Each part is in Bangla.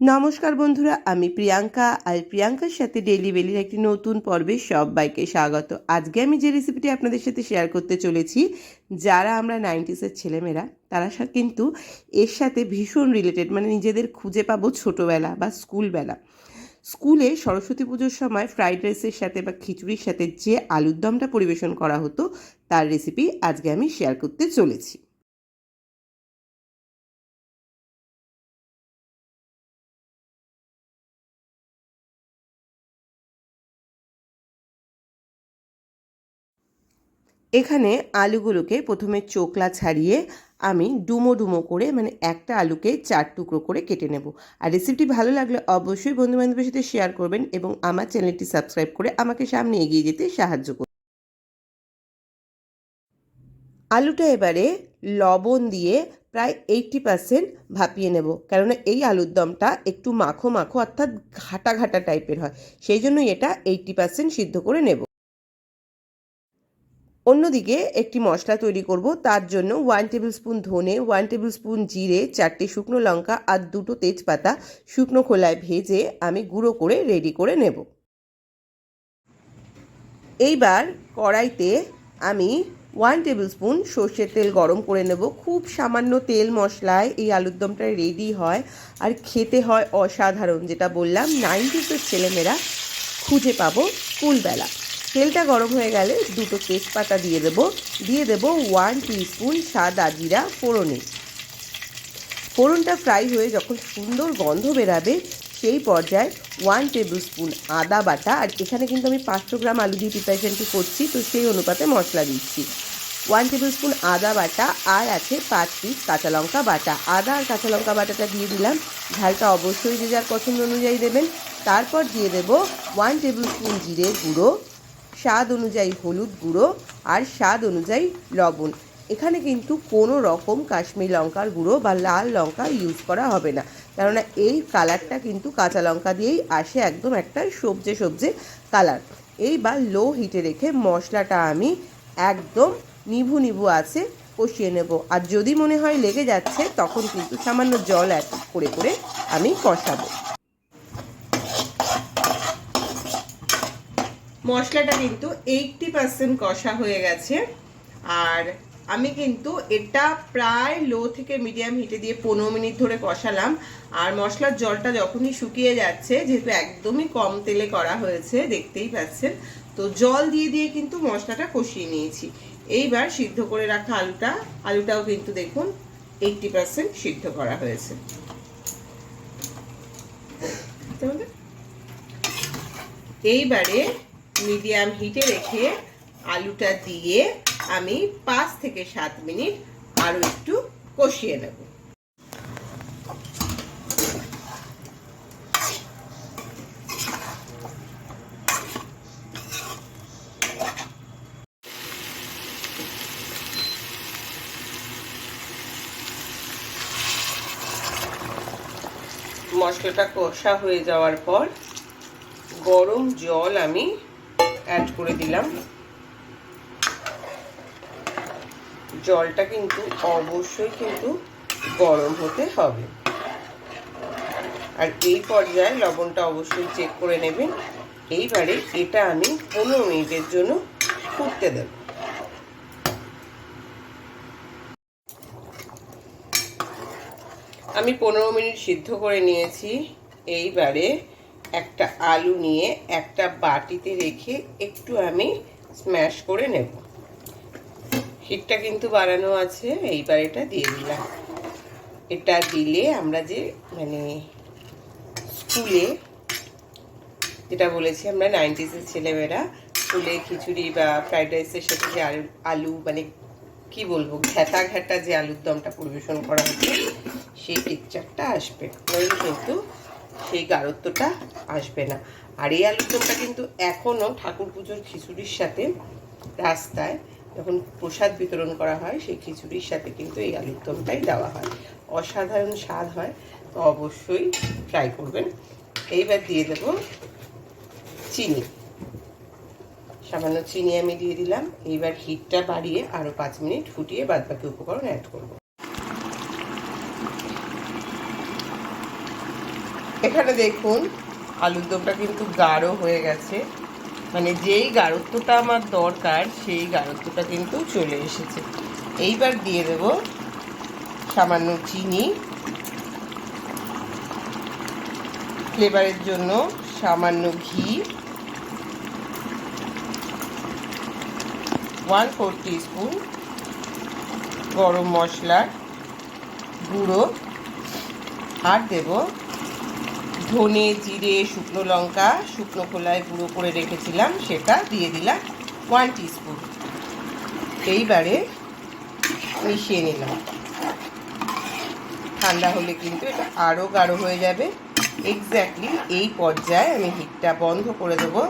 নমস্কার বন্ধুরা, আমি প্রিয়াঙ্কা আর প্রিয়াঙ্কার সাথে ডেইলি বেলির একটি নতুন পর্বে সবাইকে স্বাগত। আজকে আমি যে রেসিপিটি আপনাদের সাথে শেয়ার করতে চলেছি, যারা আমরা নাইনটিসের ছেলেমেয়েরা, তারা কিন্তু এর সাথে ভীষণ রিলেটেড মানে নিজেদের খুঁজে পাবো ছোটোবেলা বা স্কুলবেলা। স্কুলে সরস্বতী পুজোর সময় ফ্রাইড রাইসের সাথে বা খিচুড়ির সাথে যে আলুর দমটা পরিবেশন করা হতো, তার রেসিপি আজকে আমি শেয়ার করতে চলেছি। এখানে আলুগুলোকে প্রথমে চোকলা ছাড়িয়ে আমি ডুমো ডুমো করে মানে একটা আলুকে চার টুকরো করে কেটে নেব। আর রেসিপিটি ভালো লাগলে অবশ্যই বন্ধুবান্ধবের সাথে শেয়ার করবেন এবং আমার চ্যানেলটি সাবস্ক্রাইব করে আমাকে সামনে এগিয়ে যেতে সাহায্য করুন। আলুটা এবারে লবণ দিয়ে প্রায় এইটটি পার্সেন্ট ভাপিয়ে নেব, কেননা এই আলুর দমটা একটু মাখো মাখো, অর্থাৎ ঘাটা ঘাটা টাইপের হয়। সেই জন্যই এটা এইটটি পার্সেন্ট সিদ্ধ করে নেব। অন্যদিকে একটি মশলা তৈরি করব, তার জন্য ওয়ান টেবিল স্পুন ধনে ওয়ান টেবিল স্পুন জিরে, চারটে শুকনো লঙ্কা আর দুটো তেজপাতা শুকনো খোলায় ভেজে আমি গুঁড়ো করে রেডি করে নেব। এইবার কড়াইতে আমি ওয়ান টেবিল স্পুন সর্ষের তেল গরম করে নেব। খুব সামান্য তেল মশলায় এই আলুর দমটা রেডি হয় আর খেতে হয় অসাধারণ, যেটা বললাম নাইনটিসের ছেলেমেয়েরা খুঁজে পাবো স্কুলবেলা। তেলটা গরম হয়ে গেলে দুটো তেজপাতা দিয়ে দেবো। দিয়ে দেবো ওয়ান স্পুন সাদা জিরা ফোড়নে। ফোড়নটা ফ্রাই হয়ে যখন সুন্দর গন্ধ বেরাবে, সেই পর্যায়ে ওয়ান টেবিল স্পুন আদা বাটা। আর এখানে কিন্তু আমি পাঁচশো গ্রাম আলু দিয়ে প্রিপারেশনটি করছি, তো সেই অনুপাতে মশলা দিচ্ছি। ওয়ান টেবিল স্পুন আদা বাটা আর আছে পাঁচ পিস কাঁচা লঙ্কা বাটা। আদা আর কাঁচা লঙ্কা বাটাটা দিয়ে দিলাম। ঝালটা অবশ্যই যে যার পছন্দ অনুযায়ী দেবেন। তারপর দিয়ে দেবো ওয়ান টেবিল স্পুন জিরে গুঁড়ো। স্বাদ অনুযায়ী হলুদ গুঁড়ো আর স্বাদ অনুযায়ী লবণ। এখানে কিন্তু কোনো রকম কাশ্মীর লঙ্কার গুঁড়ো বা লাল লঙ্কা ইউজ করা হবে না। কেননা এই কালারটা কিন্তু কাঁচা লঙ্কা দিয়েই আসে একদম একটা সবজে সবজে কালার এইবার লো হিটে রেখে মশলাটা আমি একদম নিভু নিভু আছে কষিয়ে নেব। আর যদি মনে হয় লেগে যাচ্ছে, তখন কিন্তু সামান্য জল অ্যাড করে করে আমি কষাবো। মশলাটা কিন্তু এইটটি পার্সেন্ট কষা হয়ে গেছে। আর আমি কিন্তু এটা প্রায় লো থেকে মিডিয়াম হিটে দিয়ে পনেরো মিনিট ধরে কষালাম। আর মশলার জলটা যখনই শুকিয়ে যাচ্ছে, যেহেতু একদমই কম তেলে করা হয়েছে, দেখতেই পাচ্ছেন। তো জল দিয়ে দিয়ে কিন্তু মশলাটা কষিয়ে নিয়েছি। এইবার সিদ্ধ করে রাখা আলুটা, আলুটাও কিন্তু দেখুন এইটটি পার্সেন্ট সিদ্ধ করা হয়েছে। এইবারে মিডিয়াম হিটে রেখে আলুটা দিয়ে আমি পাঁচ থেকে সাত মিনিট আরও একটু কষিয়ে নেব। মশলাটা কষা হয়ে যাওয়ার পর গরম জল আমি অ্যাড করে দিলাম। জলটা কিন্তু অবশ্যই কিন্তু গরম হতে হবে। আর এই পর্যায়ে লবণটা অবশ্যই চেক করে নেবেন। এইবারে এটা আমি পনেরো মিনিটের জন্য ফুটতে দেব। আমি পনেরো মিনিট সিদ্ধ করে নিয়েছি। এইবারে একটা আলু নিয়ে একটা বাটিতে রেখে একটু আমি স্ম্যাশ করে নেব। হিটটা কিন্তু বাড়ানো আছে, এইবার এটা দিয়ে দিলাম। এটা দিলে আমরা যে মানে স্কুলে যেটা বলেছি আমরা নাইনটিসের ছেলেমেয়েরা, স্কুলে খিচুড়ি বা ফ্রাইড রাইসের সাথে যে আলু আলু মানে কি বলব, ঘ্যাটা ঘ্যাটা যে আলুর দমটা পরিবেশন করা হচ্ছে, সেই পিকচারটা আসবে। নইলে কিন্তু সেই গাঢ়ত্বটা আসবে না। আর এই আলুর দমটা কিন্তু এখনও ঠাকুর পুজোর খিচুড়ির সাথে রাস্তায় যখন প্রসাদ বিতরণ করা হয়, সেই খিচুড়ির সাথে কিন্তু এই আলুর দমটাই দেওয়া হয়। অসাধারণ স্বাদ হয়, তো অবশ্যই ট্রাই করবেন। এইবার দিয়ে দেব চিনি। সামান্য চিনি আমি দিয়ে দিলাম। এইবার হিটটা বাড়িয়ে আরও পাঁচ মিনিট ফুটিয়ে বাদবাকি উপকরণ অ্যাড করব। এখানে দেখুন, আলুর দমটা কিন্তু গাঢ় হয়ে গেছে। মানে যেই গাঢ়ত্বটা আমার দরকার, সেই গাঢ়ত্বটা কিন্তু চলে এসেছে। এইবার দিয়ে দেব সামান্য চিনি। ফ্লেভারের জন্য সামান্য ঘি। ওয়ান ফোর স্পুন গরম মশলার গুঁড়ো। আর দেব ধনে, জিরে, শুকনো লঙ্কা, শুকনো খোলায় গুঁড়ো করে রেখেছিলাম, সেটা দিয়ে দিলাম ওয়ান স্পুন এইবারে মিশিয়ে নিলাম। ঠান্ডা হলে কিন্তু এটা আরও গাঢ় হয়ে যাবে। এক্স্যাক্টলি এই পর্যায়ে আমি হিটটা বন্ধ করে দেবো।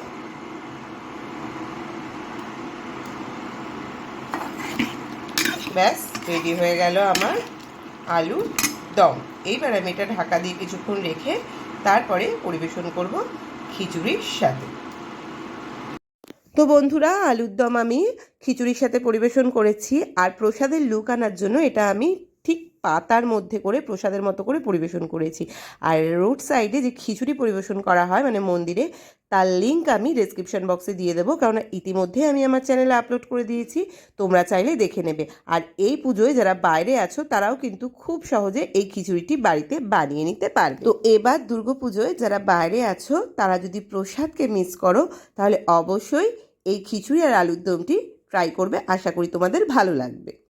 ব্যাস, রেডি হয়ে গেল আমার আলু দম। এইবার আমি এটা ঢাকা দিয়ে কিছুক্ষণ রেখে তারপরে পরিবেশন করব খিচুড়ির সাথে। তো বন্ধুরা আলুর দম আমি খিচুড়ির সাথে পরিবেশন করেছি, আর প্রসাদের লুক আনার জন্য এটা আমি পাতার মধ্যে করে, প্রসাদের মতো করে পরিবেশন করেছি। আর রোড সাইডে যে খিচুড়ি পরিবেশন করা হয় মানে মন্দিরে, তার লিঙ্ক আমি ডেসক্রিপশন বক্সে দিয়ে দেবো। কারণ ইতিমধ্যে আমি আমার চ্যানেলে আপলোড করে দিয়েছি, তোমরা চাইলে দেখে নেবে। আর এই পুজোয় যারা বাইরে আছো, তারাও কিন্তু খুব সহজে এই খিচুড়িটি বাড়িতে বানিয়ে নিতে পারবে। তো এবার দুর্গাপুজোয় যারা বাইরে আছো, তারা যদি প্রসাদকে মিস করো, তাহলে অবশ্যই এই খিচুড়ি আর আলুর দমটি ট্রাই করবে। আশা করি তোমাদের ভালো লাগবে।